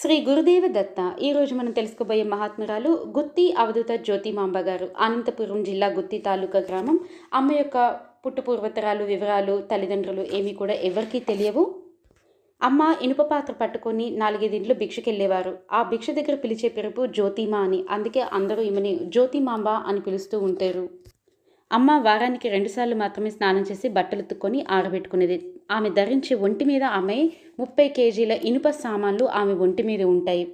శ్రీ గురుదేవ దత్త ఈరోజు మనం తెలుసుకోబోయే మహాత్మురాలు గుత్తి అవధూత జ్యోతిమాంబ గారు. అనంతపురం జిల్లా గుత్తి తాలూకా గ్రామం. అమ్మ యొక్క పుట్టు పూర్వతరాలు వివరాలు తల్లిదండ్రులు ఏమీ కూడా ఎవరికీ తెలియవు. అమ్మ ఇనుప పాత్ర పట్టుకొని నాలుగైదింట్లు భిక్షకెళ్ళేవారు. ఆ భిక్ష దగ్గర పిలిచే పిలుపు జ్యోతిమా అని. అందుకే అందరూ ఈమెని జ్యోతిమాంబ అని పిలుస్తూ ఉంటారు. అమ్మ వారానికి రెండుసార్లు మాత్రమే స్నానం చేసి బట్టలు ఎత్తుకొని ఆరబెట్టుకునేది ఆమె ధరించి ఒంటి మీద ఆమె ముప్పై కేజీల ఇనుప సామాన్లు ఆమె ఒంటి మీద ఉంటాయి.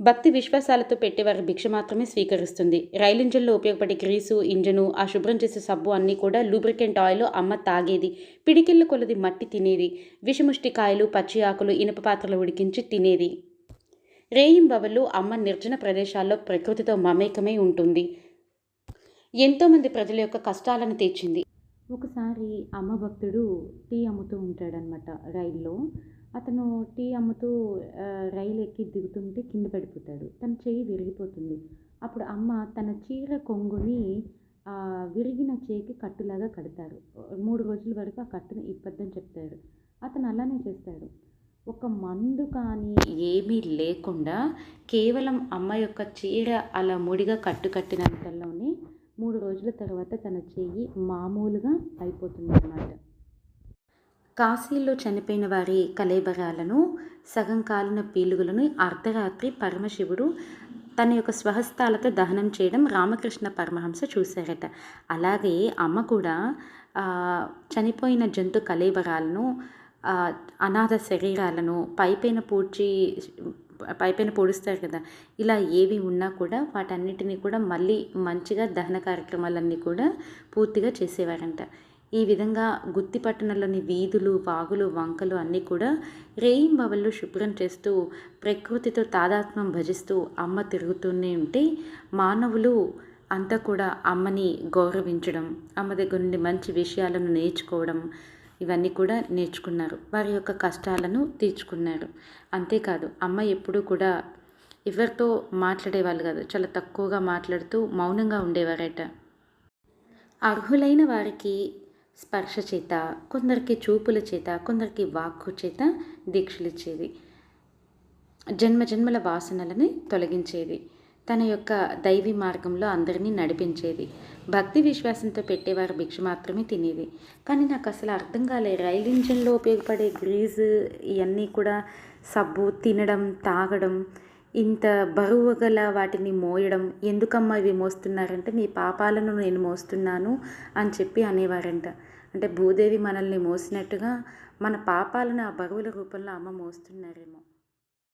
భక్తి విశ్వాసాలతో పెట్టేవారి భిక్ష మాత్రమే స్వీకరిస్తుంది. రైలు ఇంజన్లో ఉపయోగపడే గ్రీసు ఇంజను ఆ శుభ్రం చేసే సబ్బు అన్నీ కూడా లూబ్రికెంట్ ఆయిల్ అమ్మ తాగేది. పిడికిళ్ళు కొలది మట్టి తినేది. విషముష్టి కాయలు పచ్చి ఆకులు ఇనుప పాత్రలు ఉడికించి తినేది. రేయింబవళ్ళు అమ్మ నిర్జన ప్రదేశాల్లో ప్రకృతితో మమేకమై ఉంటుంది. ఎంతోమంది ప్రజల యొక్క కష్టాలను తీర్చింది. ఒకసారి అమ్మ భక్తుడు టీ అమ్ముతూ ఉంటాడనమాట రైల్లో. అతను టీ అమ్ముతూ రైలు ఎక్కి దిగుతుంటే కింద పడిపోతాడు. తన చెయ్యి విరిగిపోతుంది. అప్పుడు అమ్మ తన చీర కొంగుని విరిగిన చేయికి కట్టులాగా కడతారు. మూడు రోజుల వరకు ఆ కట్టును ఇప్పద్దని చెప్తారు అతను అలానే చేస్తాడు. ఒక మందు కానీ ఏమీ లేకుండా కేవలం అమ్మ యొక్క చీర అలా ముడిగా కట్టు కట్టినంతలోనే మూడు రోజుల తర్వాత తన చెయ్యి మామూలుగా అయిపోతుంది అన్నమాట కాశీలో చనిపోయిన వారి కలేబరాలను సగం కాలిన పీలుగులను అర్ధరాత్రి పరమశివుడు తన యొక్క స్వహస్తాలతో దహనం చేయడం రామకృష్ణ పరమహంస చూశారట. అలాగే అమ్మ కూడా చనిపోయిన జంతు కలేబరాలను అనాథ శరీరాలను పైపైన పూడ్చి పైపైన పొడుస్తారు కదా. ఇలా ఏవి ఉన్నా కూడా వాటన్నిటిని కూడా మళ్ళీ మంచిగా దహన కార్యక్రమాలన్నీ కూడా పూర్తిగా చేసేవారంట. ఈ విధంగా గుత్తి పట్టణంలోని వీధులు వాగులు వంకలు అన్నీ కూడా రేయింబవళ్ళు శుభ్రం చేస్తూ ప్రకృతితో తాదాత్మ్యం భజిస్తూ అమ్మ తిరుగుతూనే ఉంటే మానవులు అంతా కూడా అమ్మని గౌరవించడం అమ్మ దగ్గర నుండి మంచి విషయాలను నేర్చుకోవడం ఇవన్నీ కూడా నేర్చుకున్నారు. వారి యొక్క కష్టాలను తీర్చుకున్నారు అంతేకాదు అమ్మ ఎప్పుడూ కూడా ఎవరితో మాట్లాడేవాళ్ళు కాదు. చాలా తక్కువగా మాట్లాడుతూ మౌనంగా ఉండేవారట. అర్హులైన వారికి స్పర్శ చేత కొందరికి చూపుల చేత కొందరికి వాక్కు చేత దీక్షలిచ్చేది జన్మ జన్మల వాసనలని తొలగించేది. తన యొక్క దైవీ మార్గంలో అందరినీ నడిపించేది. భక్తి విశ్వాసంతో పెట్టేవారు భిక్ష మాత్రమే తినేది. కానీ నాకు అసలు అర్థం కాలే రైలు ఇంజన్లో ఉపయోగపడే గ్రీజు ఇవన్నీ కూడా సబ్బు తినడం తాగడం ఇంత బరువు గల వాటిని మోయడం ఎందుకమ్మా ఇవి మోస్తున్నారంటే మీ పాపాలను నేను మోస్తున్నాను అని చెప్పి అనేవారంట. అంటే భూదేవి మనల్ని మోసినట్టుగా మన పాపాలను ఆ బరువుల రూపంలో అమ్మ మోస్తున్నారేమో.